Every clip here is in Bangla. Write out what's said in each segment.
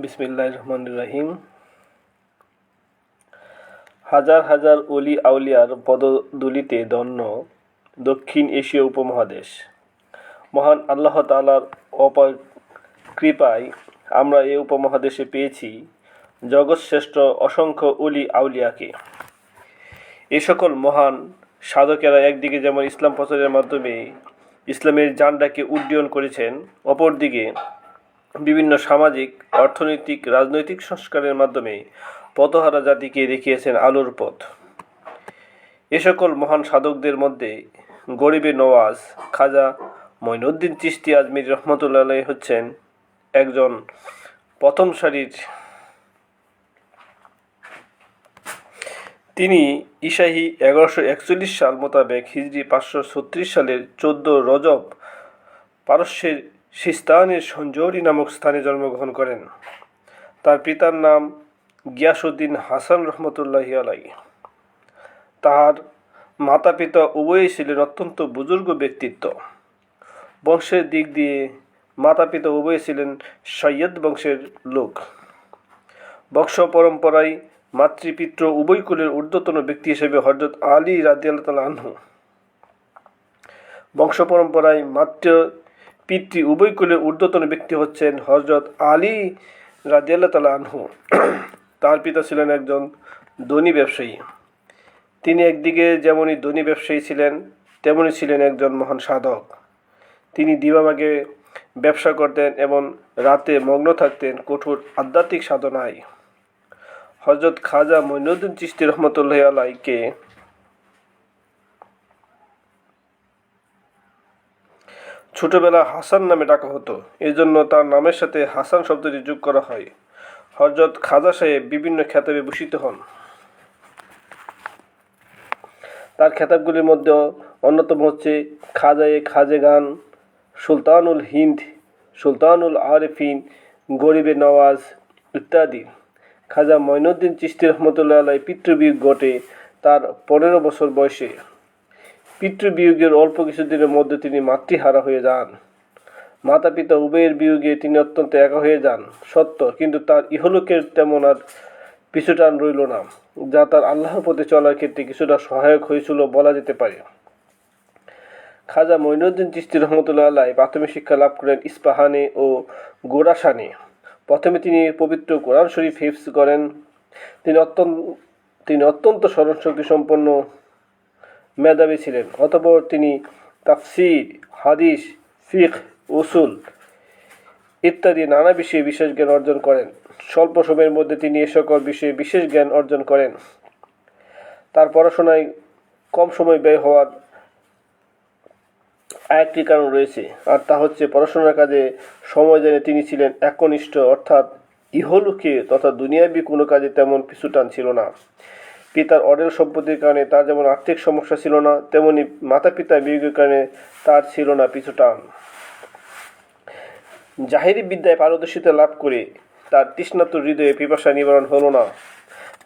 বিসমিল্লাহ রহমান রাহিম। হাজার হাজার অলি আউলিয়ার পদদুলিতে ধন্য দক্ষিণ এশীয় উপমহাদেশ। মহান আল্লাহ তালার অপার কৃপায় আমরা এই উপমহাদেশে পেয়েছি জগৎশ্রেষ্ঠ অসংখ্য অলি আউলিয়াকে। এ সকল মহান সাধকেরা একদিকে যেমন ইসলাম প্রচারের মাধ্যমে ইসলামের জান্ডাকে উড্ডয়ন করেছেন, অপরদিকে বিভিন্ন সামাজিক, অর্থনৈতিক, রাজনৈতিক সংস্কারের মাধ্যমে পথহারা জাতিকে দেখিয়েছেন আলোর পথ। এ সকল মহান সাধকদের মধ্যে গরিবে নওয়াজ খাজা মঈনুদ্দিন চিশতি আজমির রহমতুল্লাহ হচ্ছেন একজন প্রথম সারির। তিনি ইসাহি এগারোশো একচল্লিশ সাল মোতাবেক হিজরি পাঁচশো ছত্রিশ সালের চোদ্দ রজব পারস্যের সিস্তানের সঞ্জৌরি নামক স্থানে জন্মগ্রহণ করেন। তার পিতার নাম গিয়াসুদ্দিন হাসান রহমতুল্লাহ আলাই তাহার মাতা পিতা উভয়ই ছিলেন অত্যন্ত বুজুর্গ ব্যক্তিত্ব। বংশের দিক দিয়ে মাতা পিতা উভয়ই ছিলেন সৈয়দ বংশের লোক। বংশ পরম্পরায় মাতৃপিত্র উভয় কুলের ঊর্ধ্বতন ব্যক্তি হিসেবে হজরত আলী রাদিয়াল্লাহ তাআলা আনহু। বংশ পরম্পরায় মাতৃ পিতৃ উভয় কুলের ঊর্ধ্বতন ব্যক্তি হচ্ছেন হজরত আলী রাদিয়াল্লাহ তাআলা আনহু। তার পিতা ছিলেন একজন ধনী ব্যবসায়ী। তিনি একদিকে যেমনই ধনী ব্যবসায়ী ছিলেন, তেমনই ছিলেন একজন মহান সাধক। তিনি দিবাভাগে ব্যবসা করতেন এবং রাতে মগ্ন থাকতেন কঠোর আধ্যাত্মিক সাধনায়। হজরত খাজা মঈনুদ্দিন চিশতি রহমতুল্লাহ আলাইকে ছোটবেলা হাসান নামে ডাকা হতো। এই জন্য তার নামের সাথে হাসান শব্দটি যোগ করা হয়। হজরত খাজা সাহেব বিভিন্ন খেতাবে ভূষিত হন। তার খেতাবগুলির মধ্যে অন্যতম হচ্ছে খাজায়ে খাজেগান সুলতানুল হিন্দ, সুলতানুল আরেফিন, গরিবে নওয়াজ ইত্যাদি। খাজা মঈনুদ্দিন চিশতি রহমতুল্লাহ আলাই পিতৃবিয়োগ ঘটে তার পনেরো বছর বয়সে। পিতৃবিয়োগের অল্প কিছুদিনের মধ্যে তিনি মাতৃহারা হয়ে যান। মাতা পিতা উভয়ের বিয়োগে তিনি অত্যন্ত একা হয়ে যান, সত্য, কিন্তু তার ইহলোকের তেমন আর পিছুটান রইল না, যা তার আল্লাহর পথে চলার ক্ষেত্রে কিছুটা সহায়ক হয়েছিল বলা যেতে পারে। খাজা মঈনুদ্দিন চিস্তি রহমতুল্লাহ আল্লাহ প্রাথমিক শিক্ষা লাভ করেন ইস্পাহানে ও গোরাসানে। প্রথমে তিনি পবিত্র কোরআন শরীফ হিফজ করেন। তিনি অত্যন্ত তিনি অত্যন্ত স্মরণশক্তি সম্পন্ন মেধাবী ছিলেন, অতঃপর তিনি তাফসির, হাদিস ফিখ উসুল ইত্যাদি নানা বিষয়ে বিশেষ জ্ঞান অর্জন করেন। স্বল্প সময়ের মধ্যে তিনি এ সকল বিষয়ে বিশেষ জ্ঞান অর্জন করেন। তার পড়াশোনায় কম সময় ব্যয় হওয়ার আরেকটি কারণ রয়েছে, আর তা হচ্ছে পড়াশোনার কাজে সময় জেনে তিনি ছিলেন একনিষ্ঠ, অর্থাৎ ইহলোকে তথা দুনিয়াবি কোনো কাজে তেমন পিছুটান ছিল না। পিতার অডেল সম্পত্তির কারণে তার যেমন আর্থিক সমস্যা ছিল না, তেমনি মাতা পিতার বিয়োগের কারণে তার ছিল না পিছুটান জাহিরি বিদ্যায় পারদর্শিতা লাভ করে তার তৃষ্ণাত হৃদয়ে পিপাসা নিবারণ হলো না।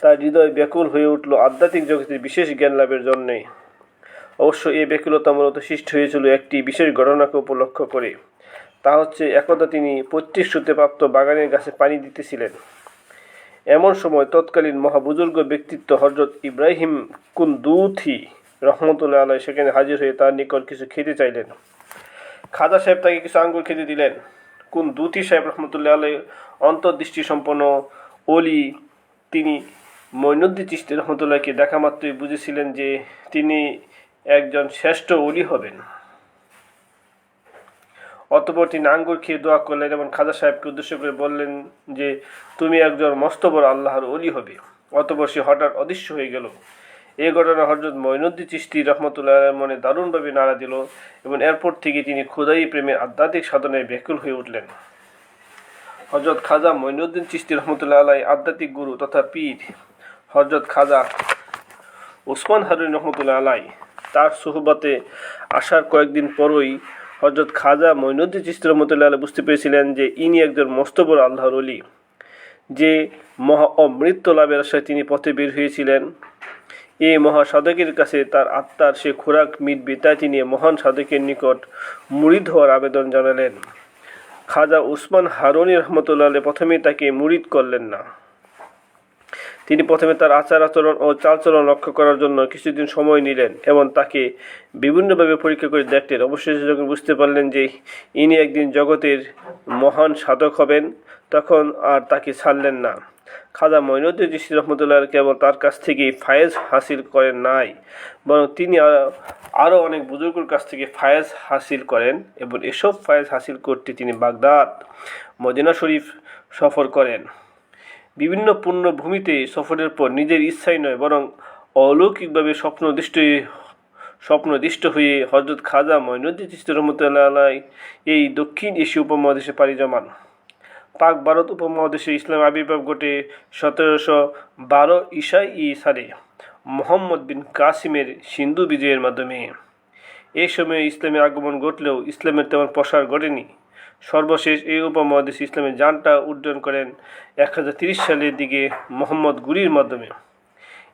তার হৃদয় ব্যাকুল হয়ে উঠল আধ্যাত্মিক জগতের বিশেষ জ্ঞান লাভের জন্যে। অবশ্য এই ব্যাকুলতা মূলত সৃষ্টি হয়েছিল একটি বিশেষ ঘটনাকে উপলক্ষ করে। তা হচ্ছে একদা তিনি প্রতিশ্রুতি প্রাপ্ত বাগানের গাছে পানি দিতেছিলেন। এমন সময় তৎকালীন মহাবুজুর্গ ব্যক্তিত্ব হজরত ইব্রাহিম কুন্দুথি রহমতুল্লাহ আলাই সেখানে হাজির হয়ে তার নিকট কিছু খেতে চাইলেন। খাজা সাহেব তাকে কিছু আঙ্গুর খেতে দিলেন। কোন দুতি সাহেব রহমতুল্লাহ আলাই অন্তর্দৃষ্টি সম্পন্ন অলি তিনি মৈনুদ্দিন চিস্তি রহমতুল্লাহকে দেখা মাত্রই বুঝেছিলেন যে তিনি একজন শ্রেষ্ঠ অলি হবেন। অতপর তিনি আঙ্গুর খেয়ে দোয়া করলেন এবং খাজা সাহেবকে উদ্দেশ্য করে বললেন যে, তুমি একজন মস্ত বড় আল্লাহর অলি হবে। অতপর সে হঠাৎ অদৃশ্য হয়ে গেল। এই ঘটনা হজরত মঈনুদ্দিন চিস্তি রহমতুল্লাহ মনে দারুণভাবে নাড়া দিল এবং এরপর থেকে তিনি খুদাই প্রেমের আধ্যাত্মিক সাধনায় ব্যাকুল হয়ে উঠলেন। হজরত খাজা মঈনুদ্দিন চিস্তি রহমতুল্লাহ আলাই আধ্যাত্মিক গুরু তথা পীর হজরত খাজা ওসমান হারুন রহমতুল্লাহ আলাই তার সুহবাতে আসার কয়েকদিন পরই হজরত খাজা মঈনুদ্দিন চিস্তি রহমতুল্লাহ বুঝতে পেরেছিলেন যে ইনি একজন মস্ত বড় আল্লাহর অলি যে মহা অমৃত্য লাভের আশায় তিনি পথে বের হয়েছিলেন। এই মহা সাধকের কাছে তার আত্মার সে খোরাক মিটবে, তাই তিনি মহান সাধকের নিকট মুড়িদ হওয়ার আবেদন জানালেন। খাজা উসমান হারুনি রহমতুল্লাহ আলাই প্রথমেই তাকে মুরিদ করলেন না। তিনি প্রথমে তার আচার আচরণ ও চালচলন লক্ষ্য করার জন্য কিছুদিন সময় নিলেন এবং তাকে বিভিন্নভাবে পরীক্ষা করে দেখলেন। অবশেষে যখন বুঝতে পারলেন যে ইনি একদিন জগতের মহান সাধক হবেন, তখন আর তাকে ছাড়লেন না। খাজা মঈনুদ্দিন চিশতি রহমতুল্লাহ কেবল তার কাছ থেকেই ফায়েজ হাসিল করেন নাই, বরং তিনি আরও অনেক বুজুর্গের কাছ থেকে ফায়েজ হাসিল করেন এবং এসব ফায়েজ হাসিল করতে তিনি বাগদাদ, মদিনা শরীফ সফর করেন। বিভিন্ন পূর্ণভূমিতে সফরের পর নিজের ইচ্ছাই নয়, বরং অলৌকিকভাবে স্বপ্নদৃষ্ট স্বপ্নদৃষ্ট হয়ে হজরত খাজা মঈনুদ্দিন চিশতি রহমতুল্লাহ এই দক্ষিণ এশীয় উপমহাদেশে পাড়ি জমান। পাক ভারত উপমহাদেশে ইসলাম আবির্ভাব ঘটে সতেরোশো বারো ঈশাই ই সালে মোহাম্মদ বিন কাসিমের সিন্ধু বিজয়ের মাধ্যমে। এই সময়ে ইসলামের আগমন ঘটলেও ইসলামের তেমন প্রসার ঘটেনি। সর্বশেষ এই উপমহাদেশে ইসলামের যানটা উড্ডয়ন করেন এক সালের দিকে মোহাম্মদ গুরির মাধ্যমে।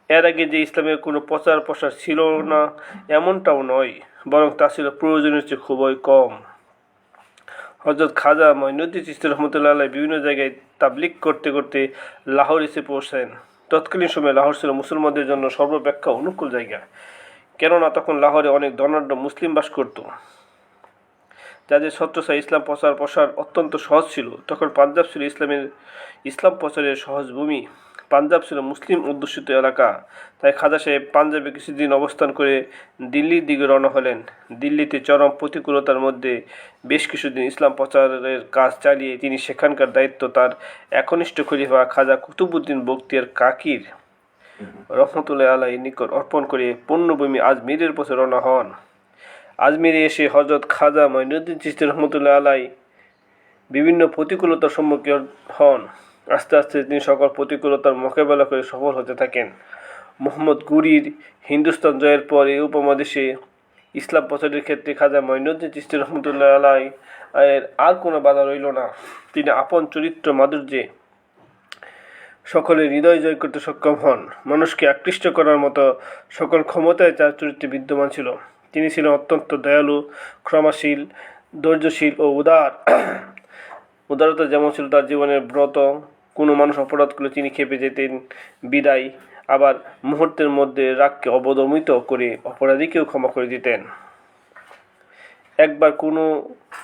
এর আগে যে ইসলামের কোনো প্রচার প্রসার ছিল না, এমনটাও নয়, বরং তা ছিল প্রয়োজনের চেয়ে খুবই কম। হজরত খাজা মঈনুদ্দিন চিস্তি রহমতুল্লাহ বিভিন্ন জায়গায় তাবলিক করতে করতে লাহোর এসে পৌঁছান। তৎকালীন সময়ে লাহোর ছিল মুসলমানদের জন্য সর্বাপেক্ষা অনুকূল জায়গা। কেননা তখন লাহোরে অনেক ধনাঢ্য মুসলিম বাস করত। যাদের ছত্রছায় ইসলাম প্রচার প্রসার অত্যন্ত সহজ ছিল। তখন পাঞ্জাব ছিল ইসলামের ইসলাম প্রচারের সহজ ভূমি। পাঞ্জাব ছিল মুসলিম অধ্যুষিত এলাকা। তাই খাজা সাহেব পাঞ্জাবে কিছুদিন অবস্থান করে দিল্লির দিকে রওনা হলেন। দিল্লিতে চরম প্রতিকূলতার মধ্যে বেশ কিছুদিন ইসলাম প্রচারের কাজ চালিয়ে তিনি সেখানকার দায়িত্ব তার একনিষ্ঠ খলিফা খাজা কুতুবুদ্দিন বক্তিয়ার কাকির রহমতুল্লাহ আলাই নিকট অর্পণ করে পূর্ণভূমি আজমিরের পথে রওনা হন। আজমিরে এসে হজরত খাজা মঈনুদ্দিন চিস্তি রহমতুল্লাহ আলাই বিভিন্ন প্রতিকূলতার সম্মুখীন হন। আস্তে আস্তে তিনি সকল প্রতিকূলতার মোকাবেলা করে সফল হতে থাকেন। মোহাম্মদ গুরির হিন্দুস্তান জয়ের পর এই উপমহাদেশে ইসলাম প্রচারের ক্ষেত্রে খাজা মঈনুদ্দিন চিস্তি রহমতুল্লাহ আলাই এর আর কোনো বাধা রইল না। তিনি আপন চরিত্র মাধুর্যে সকলের হৃদয় জয় করতে সক্ষম হন। মানুষকে আকৃষ্ট করার মতো সকল ক্ষমতায় তার চরিত্রে বিদ্যমান ছিল। তিনি ছিলেন অত্যন্ত দয়ালু, ক্ষমাশীল, ধৈর্যশীল ও উদার। উদারতা যেমন ছিল তার জীবনের ব্রত, কোনো মানুষ অপরাধ করলে তিনি খেপে যেতেন, বিদায় আবার মুহূর্তের মধ্যে রাগকে অবদমিত করে অপরাধীকেও ক্ষমা করে দিতেন। একবার কোনো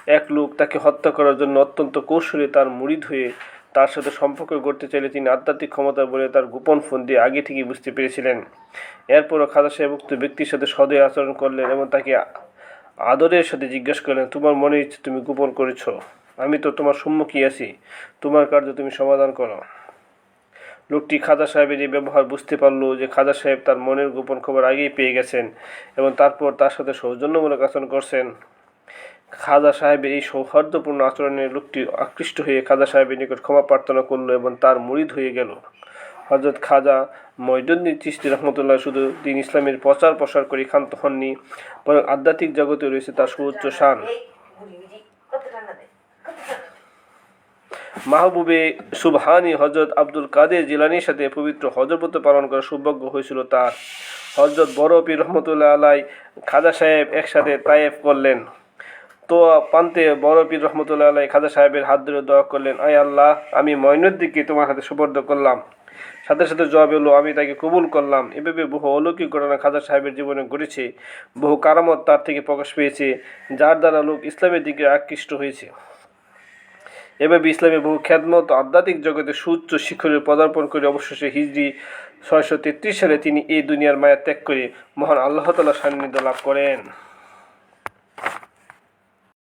এক লোক তাকে হত্যা করার জন্য অত্যন্ত কৌশলে তার মুড়ি হয়ে তার সাথে সম্পর্ক গড়তে চাইলে তিনি আধ্যাত্মিক ক্ষমতা বলে তার গোপন ফোন দিয়ে আগে থেকেই বুঝতে পেরেছিলেন। এরপরও খাজা সাহেব উক্ত ব্যক্তির সাথে সদয় আচরণ করলেন এবং তাকে আদরের সাথে জিজ্ঞাসা করলেন, তোমার মনে ইচ্ছে তুমি গোপন করেছ? আমি তো তোমার সম্মুখী আছি। তোমার কার্য তুমি সমাধান করো। লোকটি খাজা সাহেবের এই ব্যবহার বুঝতে পারল যে খাজা সাহেব তার মনের গোপন খবর আগেই পেয়ে গেছেন এবং তারপর তার সাথে সৌজন্যমূলক আচরণ করছেন। খাজা সাহেবের এই সৌহার্দ্যপূর্ণ আচরণে লোকটি আকৃষ্ট হয়ে খাজা সাহেবের নিকট ক্ষমা প্রার্থনা করল এবং তার মুরিদ হয়ে গেল। হজরত খাজা মঈদুদ্দিন চিস্তি রহমতুল্লাহ শুধু দিন ইসলামের প্রচার প্রসার করে ক্ষান্ত হননি, বরং আধ্যাত্মিক জগতে রয়েছে তার সুউচ্চ শান। মাহবুবে সুবহানি হজরত আব্দুল কাদের জিলানির সাথে পবিত্র হজরত পালন করার সৌভাগ্য হয়েছিল তার। হজরত পীর রহমতুল্লাহ আলাই খাজা সাহেব একসাথে তায়েফ করলেন। তো পান্তে বড় পীর রহমতুল্লাহ আলাই খাজা সাহেবের হাত ধরে দোয়া করলেন, আয় আল্লাহ, আমি মঈনুদ্দিনকে তোমার হাতে সুবর্দ করলাম। সাথে সাথে জবাব এলো আমি তাকে কবুল করলাম। এভাবে বহু অলৌকিক ঘটনা খাজা সাহেবের জীবনে ঘটেছে, বহু কারামত তার থেকে প্রকাশ পেয়েছে, যার দ্বারা লোক ইসলামের দিকে আকৃষ্ট হয়েছে। এভাবে ইসলামের বহু খ্যাতমত আধ্যাত্মিক জগতে সুচ্চ শিখরে পদার্পণ করে অবশেষে হিজরি ছয়শো তেত্রিশ সালে তিনি এই দুনিয়ার মায়া ত্যাগ করে মহান আল্লাহ তালা সান্নিধ্য লাভ করেন।